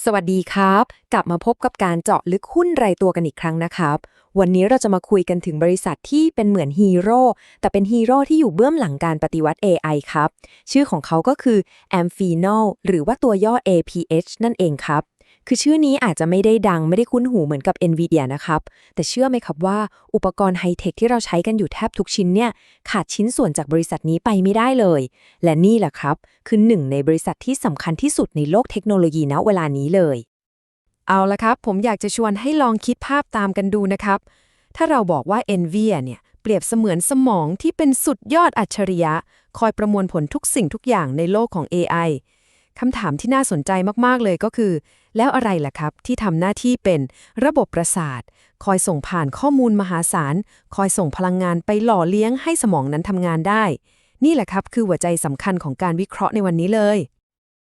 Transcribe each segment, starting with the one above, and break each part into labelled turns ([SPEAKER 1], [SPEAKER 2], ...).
[SPEAKER 1] สวัสดีครับ กลับมาพบกับการเจาะลึกหุ้นรายตัวกันอีกครั้งนะครับ วันนี้เราจะมาคุยกันถึงบริษัทที่เป็นเหมือนฮีโร่แต่เป็นฮีโร่ที่อยู่เบื้องหลังการปฏิวัติ AI ครับ ชื่อของเขาก็คือ Amphenol หรือว่าตัวย่อ APH นั่นเองครับ คือชื่อนี้อาจจะไม่ได้ดังไม่ได้คุ้นหูเหมือนกับ NVIDIA นะครับ แต่เชื่อไหมครับว่าอุปกรณ์ไฮเทคที่เราใช้กันอยู่แทบทุกชิ้นเนี่ย ขาดชิ้นส่วนจากบริษัทนี้ไปไม่ได้เลย และนี่แหละครับ คือหนึ่งในบริษัทที่สำคัญที่สุดในโลกเทคโนโลยีณเวลานี้เลย เอาละครับ ผมอยากจะชวนให้ลองคิดภาพตามกันดูนะครับ ถ้าเราบอกว่า NVIDIA เนี่ยเปรียบเสมือนสมองที่เป็นสุดยอดอัจฉริยะ คอยประมวลผลทุกสิ่งทุกอย่างในโลกของ AI คำถามที่น่าสนใจมาก ๆ เลยก็คือ แล้วอะไรล่ะครับที่ทำหน้าที่เป็นระบบประสาท คอยส่งผ่านข้อมูลมหาศาล คอยส่งพลังงานไปหล่อเลี้ยงให้สมองนั้นทำงานได้ นี่แหละครับคือหัวใจสำคัญของการวิเคราะห์ในวันนี้เลย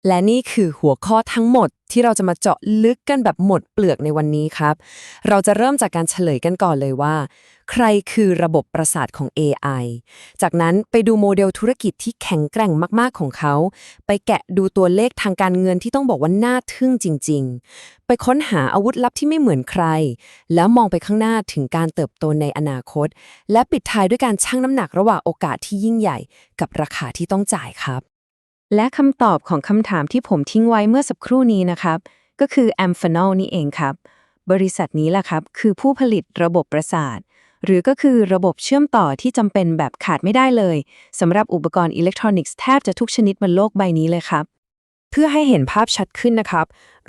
[SPEAKER 1] และนี่คือหัวข้อทั้งหมดที่เราจะมาเจาะลึกกันแบบหมดเปลือกในวันนี้ครับ เราจะเริ่มจากการเฉลยกันก่อนเลยว่า ใครคือระบบประสาทของ AI จากนั้นไปดูโมเดลธุรกิจที่แข็งแกร่งมาก ๆ ของเขา ไปแกะดูตัวเลขทางการเงินที่ต้องบอกว่าน่าทึ่งจริง ๆ ไปค้นหาอาวุธลับที่ไม่เหมือนใคร แล้วมองไปข้างหน้าถึงการเติบโตในอนาคต และปิดท้ายด้วยการชั่งน้ำหนักระหว่างโอกาสที่ยิ่งใหญ่ กับราคาที่ต้องจ่ายครับ และคำตอบของคำถามที่ผมทิ้งไว้เมื่อสักครู่นี้นะครับ ก็คือ a m p h a n o l นี่เองครับ บริษัทนี้แหละครับ คือผู้ผลิตระบบประสาท หรือก็คือระบบเชื่อมต่อที่จำเป็นแบบขาดไม่ได้เลยสำหรับอุปกรณ์อิเล็กทรอนิกส์แทบจะทุกชนิดบนโลกใบนี้เลยครับ เพื่อให้เห็นภาพชัดขึ้นนะครับ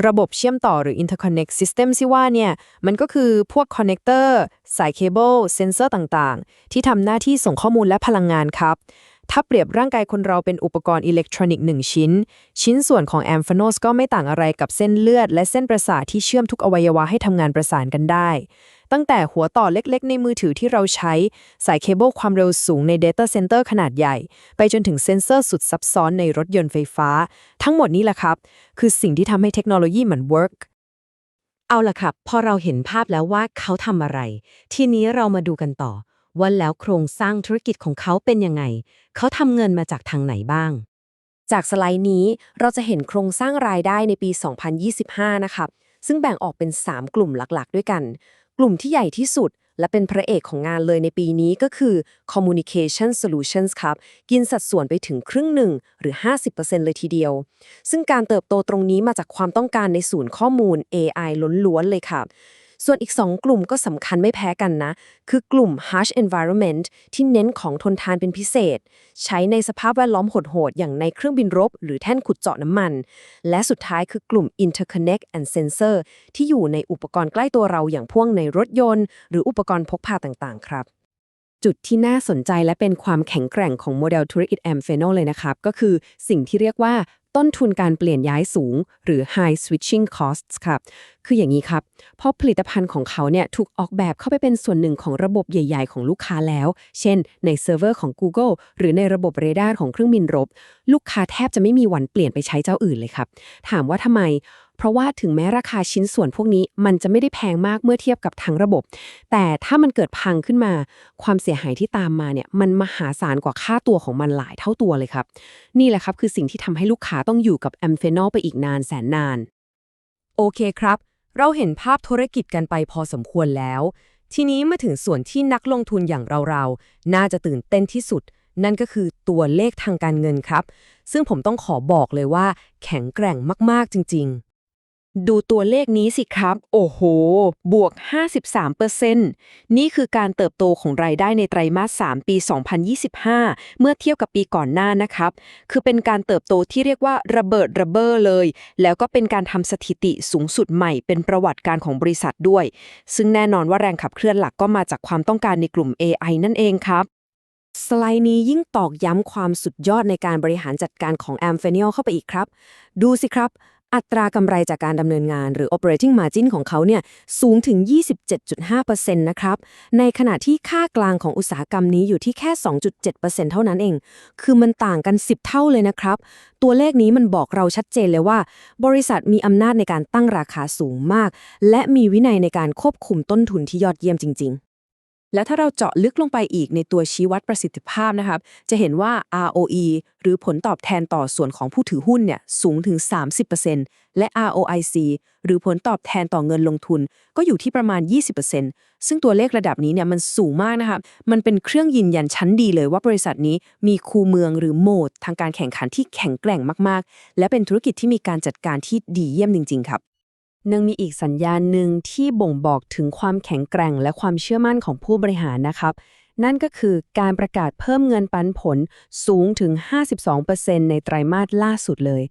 [SPEAKER 1] ระบบเชื่อมต่อหรือ interconnect system ที่ว่าเนี่ย มันก็คือพวกคอนเนคเตอร์สายเคเบิลเซนเซอร์ต่างๆ ที่ทำหน้าที่ส่งข้อมูลและพลังงานครับ ถ้าเปรียบร่างกายคนเราเป็นอุปกรณ์อิเล็กทรอนิกส์หนึ่งชิ้น ชิ้นส่วนของแอมฟานอสก็ไม่ต่างอะไรกับเส้นเลือด และเส้นประสาทที่เชื่อมทุกอวัยวะให้ทำงานประสานกันได้ ตั้งแต่หัวต่อเล็กๆ ในมือถือที่เราใช้ สายเคเบิลความเร็วสูงใน Data Center ขนาดใหญ่ ไปจนถึงเซ็นเซอร์สุดซับซ้อนในรถยนต์ไฟฟ้า ทั้งหมดนี้แหละครับ คือสิ่งที่ทำให้เทคโนโลยีมัน work
[SPEAKER 2] เอาล่ะครับ พอเราเห็นภาพแล้วว่าเขาทำอะไร ทีนี้เรามาดูกันต่อ ว่าแล้วโครงสร้างธุรกิจของเขาเป็นยังไง เขาทำเงินมาจากทางไหนบ้าง
[SPEAKER 1] จากสไลด์นี้เราจะเห็นโครงสร้างรายได้ในปี 2025 นะครับซึ่งแบ่งออกเป็น 3 กลุ่มหลักๆ ด้วยกัน กลุ่มที่ใหญ่ที่สุดและเป็นพระเอกของงานเลยในปีนี้ก็คือ Communication Solutions ครับ กินสัดส่วนไปถึงครึ่งหนึ่งหรือ 50%เลยทีเดียว ซึ่งการเติบโตตรงนี้มาจากความต้องการในศูนย์ข้อมูล AI ล้นล้วนเลยครับ ส่วนอีก 2 กลุ่มก็สำคัญไม่แพ้กันนะ คือกลุ่ม harsh environment ที่เน้นของทนทานเป็นพิเศษ ใช้ในสภาพแวดล้อมโหดๆ อย่างในเครื่องบินรบ หรือแท่นขุดเจาะน้ำมัน และสุดท้ายคือกลุ่ม interconnect and sensor ที่อยู่ในอุปกรณ์ใกล้ตัวเราอย่างพ่วกในรถยนต์ หรืออุปกรณ์พกพาต่างๆ ครับจุดที่น่าสนใจและเป็นความแข็งแกร่งของโมเดลธุรกิจ a m p h a n o เลยนะครับ ก็คือสิ่งที่เรียกว่า ต้นทุนการเปลี่ยนย้ายสูง หรือ high switching costs ครับคืออย่างนี้ครับ เพราะผลิตภัณฑ์ของเขาเนี่ยถูกออกแบบเข้าไปเป็นส่วนหนึ่งของระบบใหญ่ ๆ ของลูกค้าแล้ว เช่น ในเซิร์ฟเวอร์ของ Google หรือในระบบเรดาร์ของเครื่องบินรบ ลูกค้าแทบจะไม่มีวันเปลี่ยนไปใช้เจ้าอื่นเลยครับ ถามว่าทำไม เพราะว่าถึงแม้ราคาชิ้นส่วนพวกนี้มันจะไม่ได้แพงมากเมื่อเทียบกับทั้งระบบ แต่ถ้ามันเกิดพังขึ้นมา ความเสียหายที่ตามมาเนี่ยมันมหาศาลกว่าค่าตัวของมันหลายเท่าตัวเลยครับ นี่แหละครับคือสิ่งที่ทำให้ลูกค้าต้องอยู่กับแอมเฟนอลไปอีกนานแสนนาน โอเคครับ เราเห็นภาพธุรกิจกันไปพอสมควรแล้ว ทีนี้มาถึงส่วนที่นักลงทุนอย่างเราๆน่าจะตื่นเต้นที่สุดนั่นก็คือตัวเลขทางการเงินครับ ซึ่งผมต้องขอบอกเลยว่า แข็งแกร่งมาก ๆ จริง ๆ ดูตัวเลขนี้สิครับ โอ้โห บวก 53%นี่คือการเติบโตของรายได้ในไตรมาส 3 ปี 2025 เมื่อเทียบกับปีก่อนหน้านะครับ คือเป็นการเติบโตที่เรียกว่าระเบิดระเบ้อเลย แล้วก็เป็นการทำสถิติสูงสุดใหม่เป็นประวัติการของบริษัทด้วย ซึ่งแน่นอนว่าแรงขับเคลื่อนหลักก็มาจากความต้องการในกลุ่ม AI นั่นเองครับสไลด์นี้ยิ่งตอกย้ำความสุดยอดในการบริหารจัดการของ a m p h a n i l เข้าไปอีกครับ ดูสิครับ อัตรากำไรจากการดำเนินงานหรือ operating margin ของเขาเนี่ยสูงถึง 27.5%นะครับ ในขณะที่ค่ากลางของอุตสาหกรรมนี้อยู่ที่แค่ 2.7%เท่านั้นเอง คือมันต่างกัน 10 เท่าเลยนะครับ ตัวเลขนี้มันบอกเราชัดเจนเลยว่า บริษัทมีอำนาจในการตั้งราคาสูงมาก และมีวินัยในการควบคุมต้นทุนที่ยอดเยี่ยมจริง ๆ และถ้าเราเจาะลึกลงไปอีกในตัวชี้วัดประสิทธิภาพนะครับ จะเห็นว่า ROE หรือผลตอบแทนต่อส่วนของผู้ถือหุ้นเนี่ยสูงถึง 30%และ ROIC หรือผลตอบแทนต่อเงินลงทุน ก็อยู่ที่ประมาณ 20%ซึ่งตัวเลขระดับนี้เนี่ยมันสูงมากนะครับ มันเป็นเครื่องยืนยันชั้นดีเลยว่าบริษัทนี้มีคูเมืองหรือโหมด ทางการแข่งขันที่แข็งแกร่งมาก ๆ และเป็นธุรกิจที่มีการจัดการที่ดีเยี่ยมจริง ๆ ครับ ยังมีอีกสัญญาณหนึ่งที่บ่งบอกถึงความแข็งแกร่งและความเชื่อมั่นของผู้บริหารนะครับ นั่นก็คือการประกาศเพิ่มเงินปันผลสูงถึง 52%ในไตรมาสล่าสุดเลย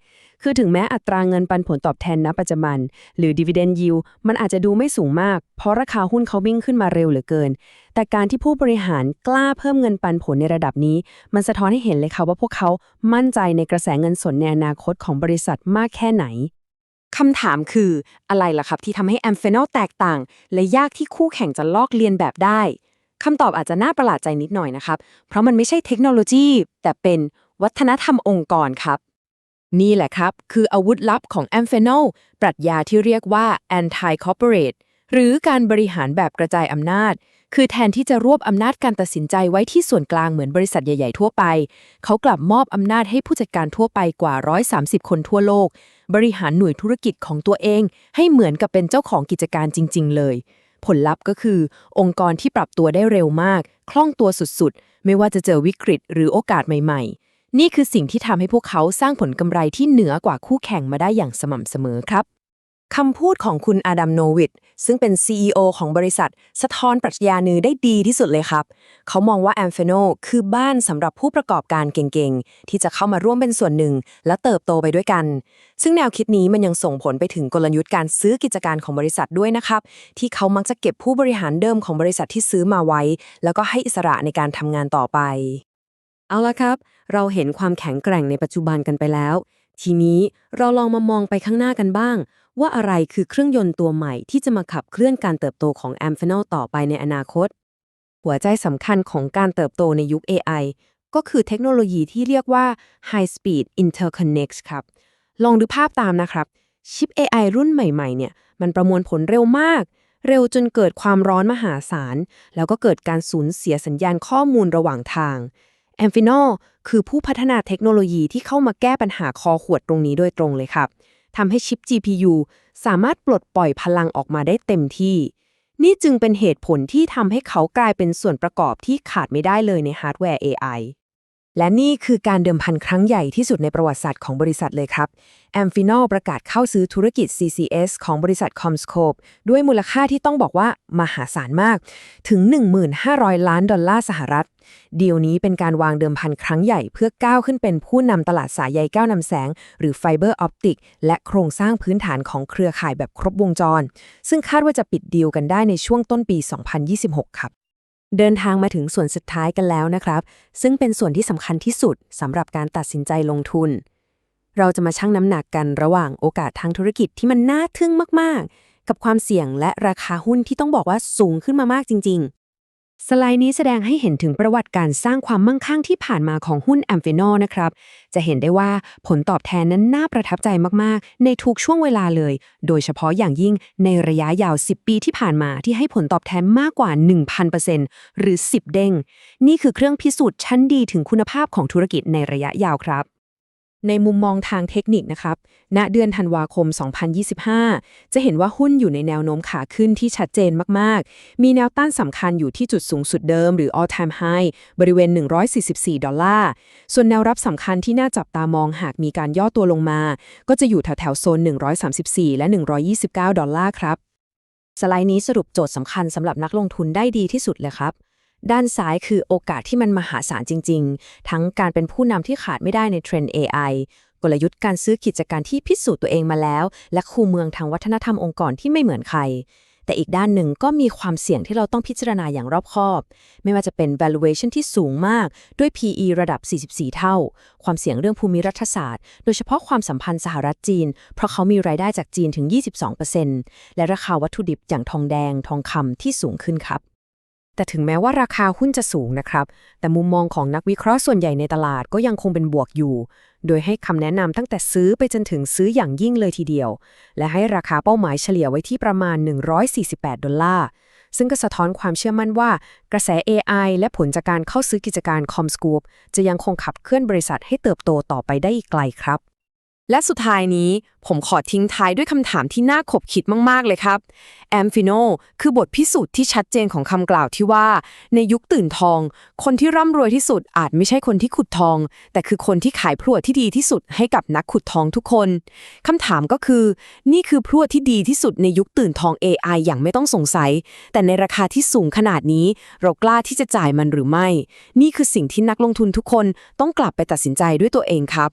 [SPEAKER 1] คือถึงแม้อัตราเงินปันผลตอบแทนณปัจจุบัน หรือ dividend yield มันอาจจะดูไม่สูงมาก เพราะราคาหุ้นเขาวิ่งขึ้นมาเร็วเหลือเกิน แต่การที่ผู้บริหารกล้าเพิ่มเงินปันผลในระดับนี้ มันสะท้อนให้เห็นเลยค่ะว่าพวกเขามั่นใจในกระแสเงินสดในอนาคตของบริษัทมากแค่ไหน คำถามคืออะไรล่ะครับที่ทำให้แอมเฟนอลแตกต่าง และยากที่คู่แข่งจะลอกเลียนแบบได้คำตอบอาจจะน่าประหลาดใจนิดหน่อยนะครับ เพราะมันไม่ใช่เทคโนโลยี แต่เป็นวัฒนธรรมองค์กรครับ นี่แหละครับ คืออาวุธลับของแอมเฟนอลปรัชญาที่เรียกว่า anti corporate หรือการบริหารแบบกระจายอำนาจ คือแทนที่จะรวบอำนาจการตัดสินใจไว้ที่ส่วนกลางเหมือนบริษัทใหญ่ ๆ ทั่วไป เขากลับมอบอำนาจให้ผู้จัดการทั่วไปกว่า 130 คนทั่วโลก บริหารหน่วยธุรกิจของตัวเอง ให้เหมือนกับเป็นเจ้าของกิจการจริง ๆ เลย ผลลัพธ์ก็คือ องค์กรที่ปรับตัวได้เร็วมาก คล่องตัวสุดๆ ไม่ว่าจะเจอวิกฤตหรือโอกาสใหม่ ๆ นี่คือสิ่งที่ทำให้พวกเขาสร้างผลกำไรที่เหนือกว่าคู่แข่งมาได้อย่างสม่ำเสมอครับ คำพูดของคุณอดัมโนวิดซึ่งเป็น CEO ของบริษัท สะท้อนปรัชญานือได้ดีที่สุดเลยครับ เขามองว่า a m p h a n o คือบ้านสำหรับผู้ประกอบการเก่งๆ ที่จะเข้ามาร่วมเป็นส่วนหนึ่ง และเติบโตไปด้วยกัน ซึ่งแนวคิดนี้มันยังส่งผลไปถึงกลยุทธ์การซื้อกิจการของบริษัทด้วยนะครับ ที่เขามักจะเก็บผู้บริหารเดิมของบริษัทที่ซื้อมาไว้ แล้วก็ให้อิสระในการทำงานต่อไป เอาละครับ เราเห็นความแข็งแกร่งในปัจจุบันกันไปแล้ว ทีนี้เราลองมามองไปข้างหน้ากันบ้าง ว่าอะไรคือเครื่องยนต์ตัวใหม่ที่จะมาขับเคลื่อนการเติบโตของ a m p h a n o ต่อไปในอนาคต หัวใจสำคัญของการเติบโตในยุค AI ก็คือเทคโนโลยีที่เรียกว่า High Speed Interconnect ครับ ลองดูภาพตามนะครับ ชิป AI รุ่นใหม่ๆ เนี่ย มันประมวลผลเร็วมาก เร็วจนเกิดความร้อนมหาศาล แล้วก็เกิดการสูญเสียสัญญาณข้อมูลระหว่างทาง a m p h i n o คือผู้พัฒนาเทคโนโลยีที่เข้ามาแก้ปัญหาคอขวดตรงนี้โดยตรงเลยครับ ทำให้ชิป GPU สามารถปลดปล่อยพลังออกมาได้เต็มที่ นี่จึงเป็นเหตุผลที่ทำให้เขากลายเป็นส่วนประกอบที่ขาดไม่ได้เลยในฮาร์ดแวร์ AI และนี่คือการเดิมพันครั้งใหญ่ที่สุดในประวัติศาสตร์ของบริษัทเลยครับ a m p h i n o ประกาศเข้าซื้อธุรกิจ CCS ของบริษัท Comscope ด้วยมูลค่าที่ต้องบอกว่ามหาศาลมาก ถึง 1,500 ล้านดอลลาร์สหรัฐ ดีลนี้เป็นการวางเดิมพันครั้งใหญ่เพื่อก้าวขึ้นเป็นผู้นำตลาดสายใยแก้วนำแสง หรือไฟเบอร์ออปติกและโครงสร้างพื้นฐานของเครือข่ายแบบครบวงจร ซึ่งคาดว่าจะปิดดีลกันได้ในช่วงต้นปี 2026 ครับ เดินทางมาถึงส่วนสุดท้ายกันแล้วนะครับ ซึ่งเป็นส่วนที่สำคัญที่สุดสำหรับการตัดสินใจลงทุน เราจะมาชั่งน้ำหนักกันระหว่างโอกาสทางธุรกิจที่มันน่าทึ่งมาก ๆ กับความเสี่ยงและราคาหุ้นที่ต้องบอกว่าสูงขึ้นมามากจริง ๆ สไลด์นี้แสดงให้เห็นถึงประวัติการสร้างความมั่งคั่งที่ผ่านมาของหุ้นแอมเฟนนะครับ จะเห็นได้ว่าผลตอบแทนนั้นน่าประทับใจมาก ๆ ในทุกช่วงเวลาเลย โดยเฉพาะอย่างยิ่งในระยะยาว 10 ปีที่ผ่านมาที่ให้ผลตอบแทนมากกว่า 1,000%หรือ 10 เด้ง นี่คือเครื่องพิสูจน์ชั้นดีถึงคุณภาพของธุรกิจในระยะยาวครับ ในมุมมองทางเทคนิคนะครับ ณ เดือนธันวาคม 2025 จะเห็นว่าหุ้นอยู่ในแนวโน้มขาขึ้นที่ชัดเจนมาก ๆ มีแนวต้านสำคัญอยู่ที่จุดสูงสุดเดิมหรือ all time high บริเวณ 144 ดอลลาร์ ส่วนแนวรับสำคัญที่น่าจับตามองหากมีการย่อตัวลงมา ก็จะอยู่แถวๆโซน 134 และ 129 ดอลลาร์ครับ สไลด์นี้สรุปโจทย์สำคัญสำหรับนักลงทุนได้ดีที่สุดเลยครับ ด้านซ้ายคือโอกาสที่มันมหาศาลจริง ๆ ทั้งการเป็นผู้นำที่ขาดไม่ได้ในเทรนด์ AI กลยุทธ์การซื้อกิจการที่พิสูจน์ตัวเองมาแล้ว และคูเมืองทางวัฒนธรรมองค์กรที่ไม่เหมือนใคร แต่อีกด้านหนึ่งก็มีความเสี่ยงที่เราต้องพิจารณาอย่างรอบคอบ ไม่ว่าจะเป็น valuation ที่สูงมากด้วย PE ระดับ 44 เท่า ความเสี่ยงเรื่องภูมิรัฐศาสตร์ โดยเฉพาะความสัมพันธ์สหรัฐจีน เพราะเขามีรายได้จากจีนถึง 22%และราคาวัตถุดิบอย่างทองแดง ทองคำที่สูงขึ้นครับ แต่ถึงแม้ว่าราคาหุ้นจะสูงนะครับ แต่มุมมองของนักวิเคราะห์ส่วนใหญ่ในตลาดก็ยังคงเป็นบวกอยู่ โดยให้คำแนะนำตั้งแต่ซื้อไปจนถึงซื้ออย่างยิ่งเลยทีเดียว และให้ราคาเป้าหมายเฉลี่ยไว้ที่ประมาณ 148 ดอลลาร์ ซึ่งก็สะท้อนความเชื่อมั่นว่า กระแส AI และผลจากการเข้าซื้อกิจการ ComScope จะยังคงขับเคลื่อนบริษัทให้เติบโตต่อไปได้อีกไกลครับ
[SPEAKER 3] และสุดท้ายนี้ผมขอทิ้งท้ายด้วยคำถามที่น่าขบคิดมาก ๆ เลยครับแอมฟิโนคือบทพิสูจน์ที่ชัดเจนของคำกล่าวที่ว่า ในยุคตื่นทอง คนที่ร่ำรวยที่สุดอาจไม่ใช่คนที่ขุดทอง แต่คือคนที่ขายพรวดที่ดีที่สุดให้กับนักขุดทองทุกคนคำถามก็คือ นี่คือพรวดที่ดีที่สุดในยุคตื่นทอง AI อย่างไม่ต้องสงสัย แต่ในราคาที่สูงขนาดนี้ เรากล้าที่จะจ่ายมันหรือไม่ นี่คือสิ่งที่นักลงทุนทุกคนต้องกลับไปตัดสินใจด้วยตัวเองครับ